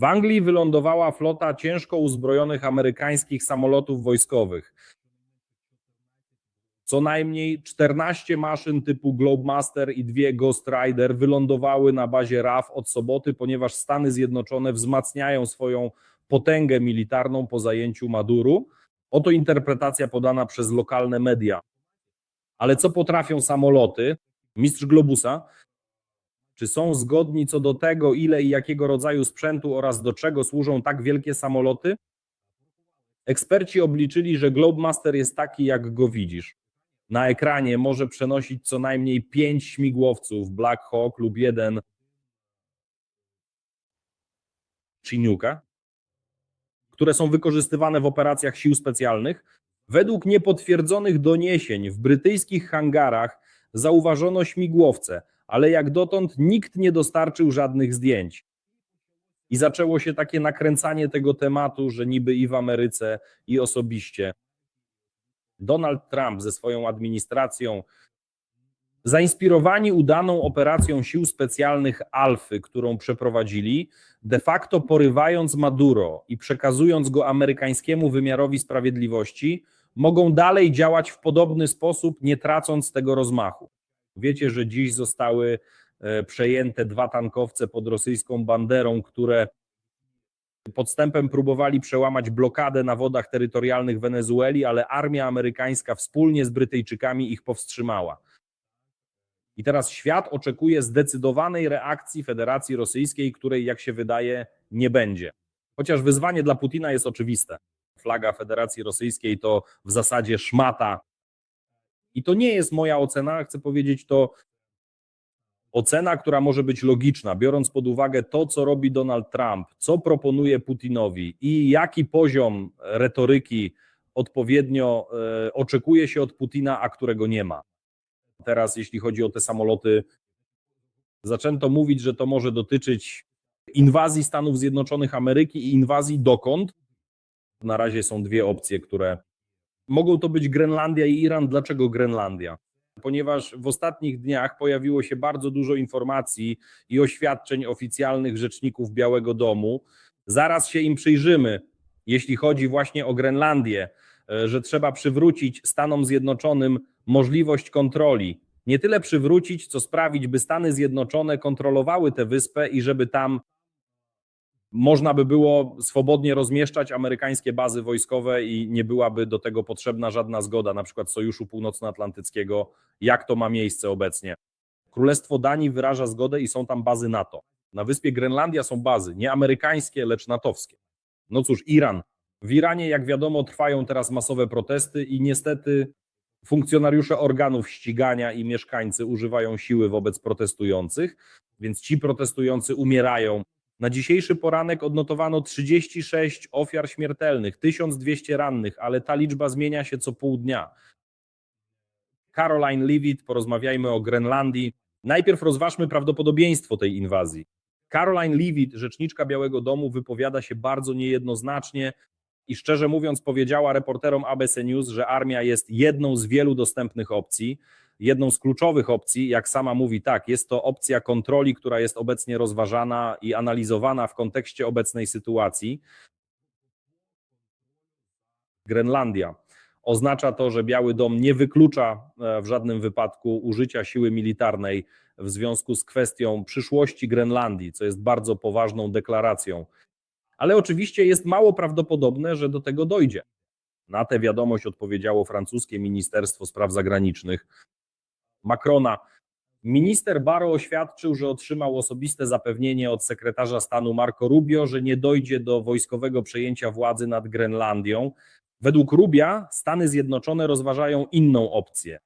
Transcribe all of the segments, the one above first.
W Anglii wylądowała flota ciężko uzbrojonych amerykańskich samolotów wojskowych. Co najmniej 14 maszyn typu Globemaster i dwie Ghost Rider wylądowały na bazie RAF od soboty, ponieważ Stany Zjednoczone wzmacniają swoją potęgę militarną po zajęciu Maduru. Oto interpretacja podana przez lokalne media. Ale co potrafią samoloty? Mistrz Globusa, czy są zgodni co do tego, ile i jakiego rodzaju sprzętu oraz do czego służą tak wielkie samoloty? Eksperci obliczyli, że Globemaster jest taki, jak go widzisz. Na ekranie może przenosić co najmniej pięć śmigłowców Black Hawk lub jeden Chinooka, które są wykorzystywane w operacjach sił specjalnych. Według niepotwierdzonych doniesień w brytyjskich hangarach zauważono śmigłowce, ale jak dotąd nikt nie dostarczył żadnych zdjęć. I zaczęło się takie nakręcanie tego tematu, że niby i w Ameryce, i osobiście. Donald Trump ze swoją administracją, zainspirowani udaną operacją sił specjalnych Alfy, którą przeprowadzili, de facto porywając Maduro i przekazując go amerykańskiemu wymiarowi sprawiedliwości, mogą dalej działać w podobny sposób, nie tracąc tego rozmachu. Wiecie, że dziś zostały e, przejęte dwa tankowce pod rosyjską banderą, które podstępem próbowali przełamać blokadę na wodach terytorialnych Wenezueli, ale armia amerykańska wspólnie z Brytyjczykami ich powstrzymała. I teraz świat oczekuje zdecydowanej reakcji Federacji Rosyjskiej, której, jak się wydaje, nie będzie. Chociaż wyzwanie dla Putina jest oczywiste. Flaga Federacji Rosyjskiej to w zasadzie szmata. I to nie jest moja ocena, chcę powiedzieć to ocena, która może być logiczna, biorąc pod uwagę to, co robi Donald Trump, co proponuje Putinowi i jaki poziom retoryki odpowiednio e, oczekuje się od Putina, a którego nie ma. Teraz, jeśli chodzi o te samoloty, zaczęto mówić, że to może dotyczyć inwazji Stanów Zjednoczonych Ameryki i inwazji dokąd. Na razie są dwie opcje, które mogą to być Grenlandia i Iran. Dlaczego Grenlandia? Ponieważ w ostatnich dniach pojawiło się bardzo dużo informacji i oświadczeń oficjalnych rzeczników Białego Domu. Zaraz się im przyjrzymy, jeśli chodzi właśnie o Grenlandię, e, że trzeba przywrócić Stanom Zjednoczonym możliwość kontroli. Nie tyle przywrócić, co sprawić, by Stany Zjednoczone kontrolowały tę wyspę i żeby tam można by było swobodnie rozmieszczać amerykańskie bazy wojskowe i nie byłaby do tego potrzebna żadna zgoda, na przykład Sojuszu Północnoatlantyckiego, jak to ma miejsce obecnie. Królestwo Danii wyraża zgodę i są tam bazy NATO. Na wyspie Grenlandia są bazy nie amerykańskie, lecz natowskie. No cóż, Iran. W Iranie, jak wiadomo, trwają teraz masowe protesty i niestety funkcjonariusze organów ścigania i mieszkańcy używają siły wobec protestujących, więc ci protestujący umierają. Na dzisiejszy poranek odnotowano 36 ofiar śmiertelnych, 1200 rannych, ale ta liczba zmienia się co pół dnia. Caroline Leavitt, porozmawiajmy o Grenlandii. Najpierw rozważmy prawdopodobieństwo tej inwazji. Caroline Leavitt, rzeczniczka Białego Domu, wypowiada się bardzo niejednoznacznie i szczerze mówiąc powiedziała reporterom ABC News, że armia jest jedną z wielu dostępnych opcji, jedną z kluczowych opcji, jak sama mówi, tak, jest to opcja kontroli, która jest obecnie rozważana i analizowana w kontekście obecnej sytuacji. Grenlandia. Oznacza to, że Biały Dom nie wyklucza e, w żadnym wypadku użycia siły militarnej w związku z kwestią przyszłości Grenlandii, co jest bardzo poważną deklaracją. Ale oczywiście jest mało prawdopodobne, że do tego dojdzie. Na tę wiadomość odpowiedziało francuskie Ministerstwo Spraw Zagranicznych. Macrona. Minister Barro oświadczył, że otrzymał osobiste zapewnienie od sekretarza stanu Marco Rubio, że nie dojdzie do wojskowego przejęcia władzy nad Grenlandią. Według Rubia Stany Zjednoczone rozważają inną opcję.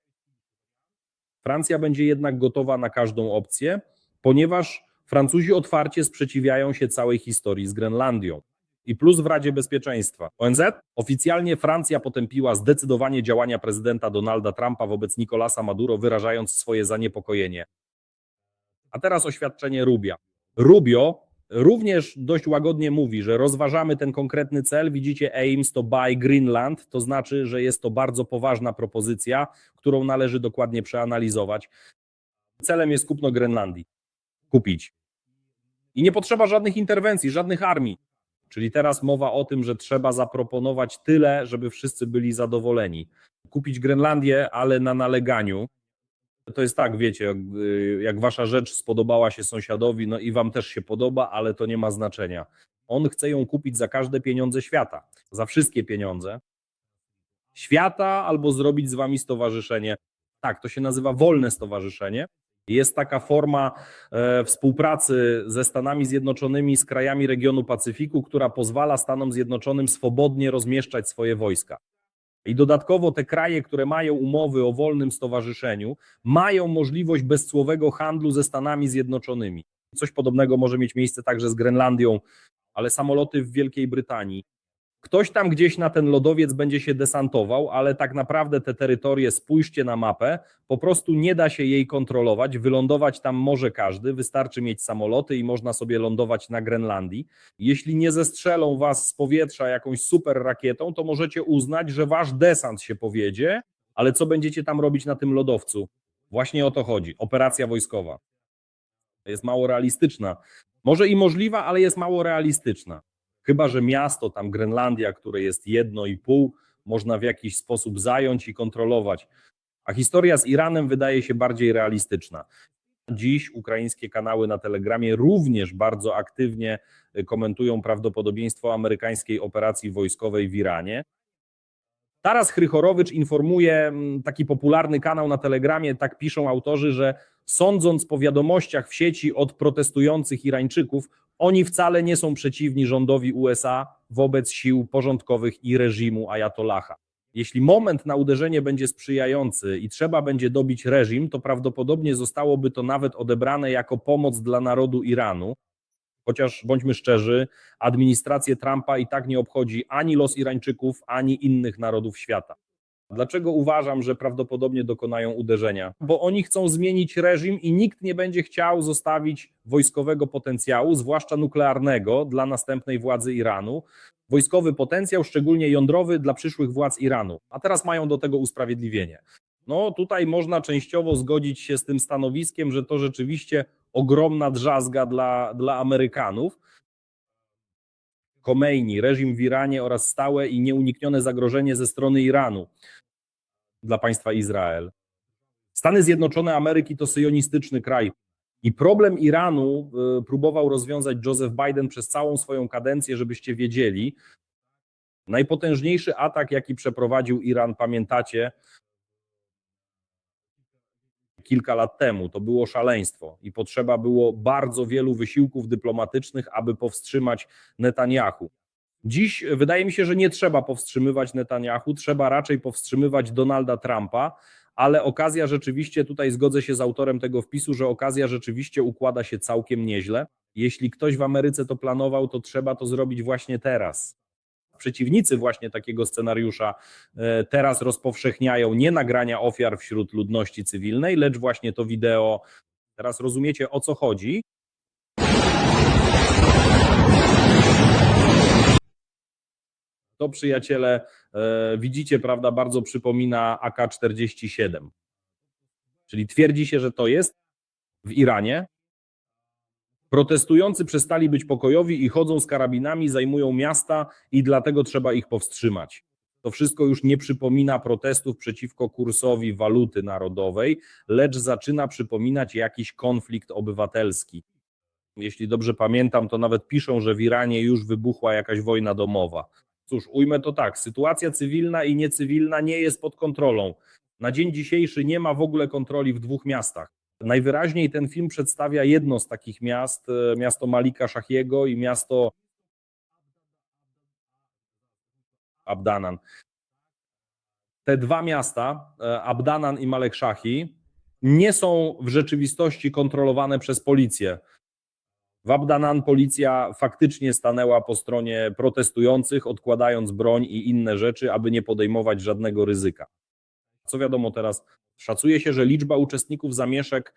Francja będzie jednak gotowa na każdą opcję, ponieważ Francuzi otwarcie sprzeciwiają się całej historii z Grenlandią. I plus w Radzie Bezpieczeństwa. ONZ? Oficjalnie Francja potępiła zdecydowanie działania prezydenta Donalda Trumpa wobec Nicolasa Maduro, wyrażając swoje zaniepokojenie. A teraz oświadczenie Rubia. Rubio również dość łagodnie mówi, że rozważamy ten konkretny cel. Widzicie, aims to buy Greenland, to znaczy, że jest to bardzo poważna propozycja, którą należy dokładnie przeanalizować. Celem jest kupno Grenlandii. Kupić. I nie potrzeba żadnych interwencji, żadnych armii. Czyli teraz mowa o tym, że trzeba zaproponować tyle, żeby wszyscy byli zadowoleni. Kupić Grenlandię, ale na naleganiu. To jest tak, wiecie, jak, y, jak wasza rzecz spodobała się sąsiadowi, no i wam też się podoba, ale to nie ma znaczenia. On chce ją kupić za każde pieniądze świata, za wszystkie pieniądze świata, albo zrobić z wami stowarzyszenie. Tak, to się nazywa wolne stowarzyszenie. Jest taka forma e, współpracy ze Stanami Zjednoczonymi, z krajami regionu Pacyfiku, która pozwala Stanom Zjednoczonym swobodnie rozmieszczać swoje wojska. I dodatkowo te kraje, które mają umowy o wolnym stowarzyszeniu, mają możliwość bezcłowego handlu ze Stanami Zjednoczonymi. Coś podobnego może mieć miejsce także z Grenlandią, ale samoloty w Wielkiej Brytanii. Ktoś tam gdzieś na ten lodowiec będzie się desantował, ale tak naprawdę te terytorie, spójrzcie na mapę, po prostu nie da się jej kontrolować. Wylądować tam może każdy, wystarczy mieć samoloty i można sobie lądować na Grenlandii. Jeśli nie zestrzelą was z powietrza jakąś super rakietą, to możecie uznać, że wasz desant się powiedzie, ale co będziecie tam robić na tym lodowcu? Właśnie o to chodzi. Operacja wojskowa. Jest mało realistyczna. Może i możliwa, ale jest mało realistyczna. Chyba, że miasto, tam Grenlandia, które jest jedno i pół, można w jakiś sposób zająć i kontrolować. A historia z Iranem wydaje się bardziej realistyczna. Dziś ukraińskie kanały na Telegramie również bardzo aktywnie komentują prawdopodobieństwo amerykańskiej operacji wojskowej w Iranie. Taras Chrychorowicz informuje, mm, taki popularny kanał na Telegramie, tak piszą autorzy, że sądząc po wiadomościach w sieci od protestujących Irańczyków, oni wcale nie są przeciwni rządowi USA wobec sił porządkowych i reżimu Ayatollaha. Jeśli moment na uderzenie będzie sprzyjający i trzeba będzie dobić reżim, to prawdopodobnie zostałoby to nawet odebrane jako pomoc dla narodu Iranu. Chociaż bądźmy szczerzy, administrację Trumpa i tak nie obchodzi ani los Irańczyków, ani innych narodów świata. Dlaczego uważam, że prawdopodobnie dokonają uderzenia? Bo oni chcą zmienić reżim i nikt nie będzie chciał zostawić wojskowego potencjału, zwłaszcza nuklearnego, dla następnej władzy Iranu. Wojskowy potencjał, szczególnie jądrowy, dla przyszłych władz Iranu. A teraz mają do tego usprawiedliwienie. No tutaj można częściowo zgodzić się z tym stanowiskiem, że to rzeczywiście ogromna drzazga dla, dla Amerykanów. Khomeini, reżim w Iranie oraz stałe i nieuniknione zagrożenie ze strony Iranu dla państwa Izrael. Stany Zjednoczone Ameryki to syjonistyczny kraj. I problem Iranu y, próbował rozwiązać Joseph Biden przez całą swoją kadencję, żebyście wiedzieli. Najpotężniejszy atak, jaki przeprowadził Iran, pamiętacie, kilka lat temu. To było szaleństwo i potrzeba było bardzo wielu wysiłków dyplomatycznych, aby powstrzymać Netanyahu. Dziś wydaje mi się, że nie trzeba powstrzymywać Netanyahu, trzeba raczej powstrzymywać Donalda Trumpa, ale okazja rzeczywiście, tutaj zgodzę się z autorem tego wpisu, że okazja rzeczywiście układa się całkiem nieźle. Jeśli ktoś w Ameryce to planował, to trzeba to zrobić właśnie teraz. Przeciwnicy właśnie takiego scenariusza e, teraz rozpowszechniają nie nagrania ofiar wśród ludności cywilnej, lecz właśnie to wideo. Teraz rozumiecie o co chodzi. To przyjaciele, e, widzicie, prawda, bardzo przypomina AK-47. Czyli twierdzi się, że to jest w Iranie. Protestujący przestali być pokojowi i chodzą z karabinami, zajmują miasta i dlatego trzeba ich powstrzymać. To wszystko już nie przypomina protestów przeciwko kursowi waluty narodowej, lecz zaczyna przypominać jakiś konflikt obywatelski. Jeśli dobrze pamiętam, to nawet piszą, że w Iranie już wybuchła jakaś wojna domowa. Cóż, ujmę to tak, sytuacja cywilna i niecywilna nie jest pod kontrolą. Na dzień dzisiejszy nie ma w ogóle kontroli w dwóch miastach. Najwyraźniej ten film przedstawia jedno z takich miast, e, miasto Malika Szachiego i miasto Abdanan. Te dwa miasta, e, Abdanan i Malek Szachi, nie są w rzeczywistości kontrolowane przez policję. W Abdanan policja faktycznie stanęła po stronie protestujących, odkładając broń i inne rzeczy, aby nie podejmować żadnego ryzyka. Co wiadomo teraz? Szacuje się, że liczba uczestników zamieszek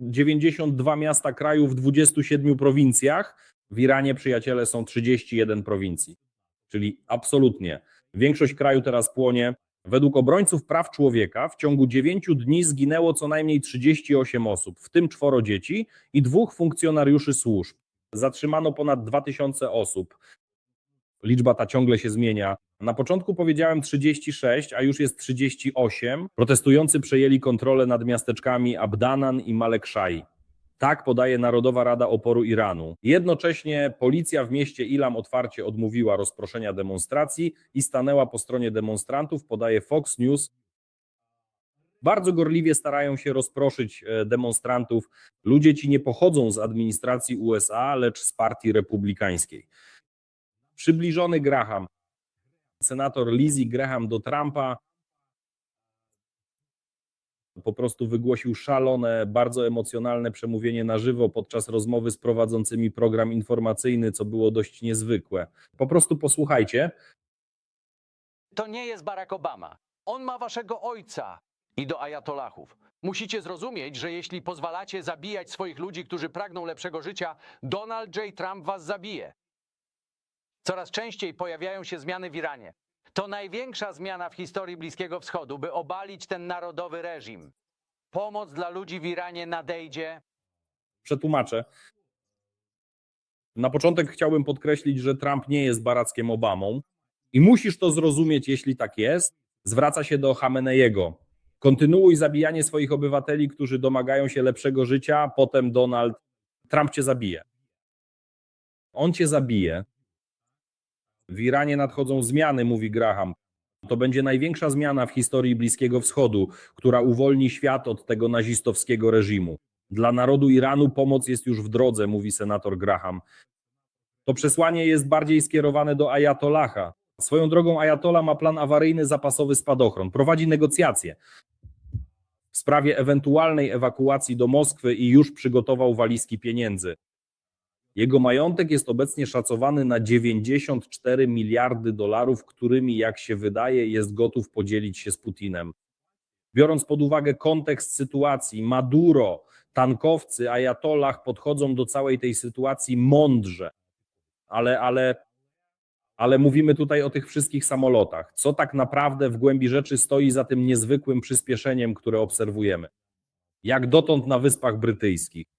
92 miasta kraju w 27 prowincjach. W Iranie przyjaciele są 31 prowincji. Czyli absolutnie. Większość kraju teraz płonie. Według obrońców praw człowieka w ciągu 9 dni zginęło co najmniej 38 osób, w tym czworo dzieci i dwóch funkcjonariuszy służb. Zatrzymano ponad 2000 osób. Liczba ta ciągle się zmienia. Na początku powiedziałem 36, a już jest 38. Protestujący przejęli kontrolę nad miasteczkami Abdanan i Malekszaj. Tak podaje Narodowa Rada Oporu Iranu. Jednocześnie policja w mieście Ilam otwarcie odmówiła rozproszenia demonstracji i stanęła po stronie demonstrantów, podaje Fox News. Bardzo gorliwie starają się rozproszyć e, demonstrantów. Ludzie ci nie pochodzą z administracji USA, lecz z partii republikańskiej. Przybliżony Graham, senator Lizzie Graham do Trumpa, po prostu wygłosił szalone, bardzo emocjonalne przemówienie na żywo podczas rozmowy z prowadzącymi program informacyjny, co było dość niezwykłe. Po prostu posłuchajcie. To nie jest Barack Obama. On ma waszego ojca i do ajatolachów. Musicie zrozumieć, że jeśli pozwalacie zabijać swoich ludzi, którzy pragną lepszego życia, Donald J. Trump was zabije. Coraz częściej pojawiają się zmiany w Iranie. To największa zmiana w historii Bliskiego Wschodu, by obalić ten narodowy reżim. Pomoc dla ludzi w Iranie nadejdzie. Przetłumaczę. Na początek chciałbym podkreślić, że Trump nie jest Barackiem Obamą i musisz to zrozumieć, jeśli tak jest. Zwraca się do Hameneiego. Kontynuuj zabijanie swoich obywateli, którzy domagają się lepszego życia, potem Donald Trump cię zabije. On cię zabije. W Iranie nadchodzą zmiany, mówi Graham. To będzie największa zmiana w historii Bliskiego Wschodu, która uwolni świat od tego nazistowskiego reżimu. Dla narodu Iranu pomoc jest już w drodze, mówi senator Graham. To przesłanie jest bardziej skierowane do Ayatollaha. Swoją drogą Ayatollah ma plan awaryjny zapasowy spadochron. Prowadzi negocjacje w sprawie ewentualnej ewakuacji do Moskwy i już przygotował walizki pieniędzy. Jego majątek jest obecnie szacowany na 94 miliardy dolarów, którymi, jak się wydaje, jest gotów podzielić się z Putinem. Biorąc pod uwagę kontekst sytuacji, Maduro, tankowcy, Ayatollah podchodzą do całej tej sytuacji mądrze, ale, ale, ale mówimy tutaj o tych wszystkich samolotach. Co tak naprawdę w głębi rzeczy stoi za tym niezwykłym przyspieszeniem, które obserwujemy? Jak dotąd na Wyspach Brytyjskich.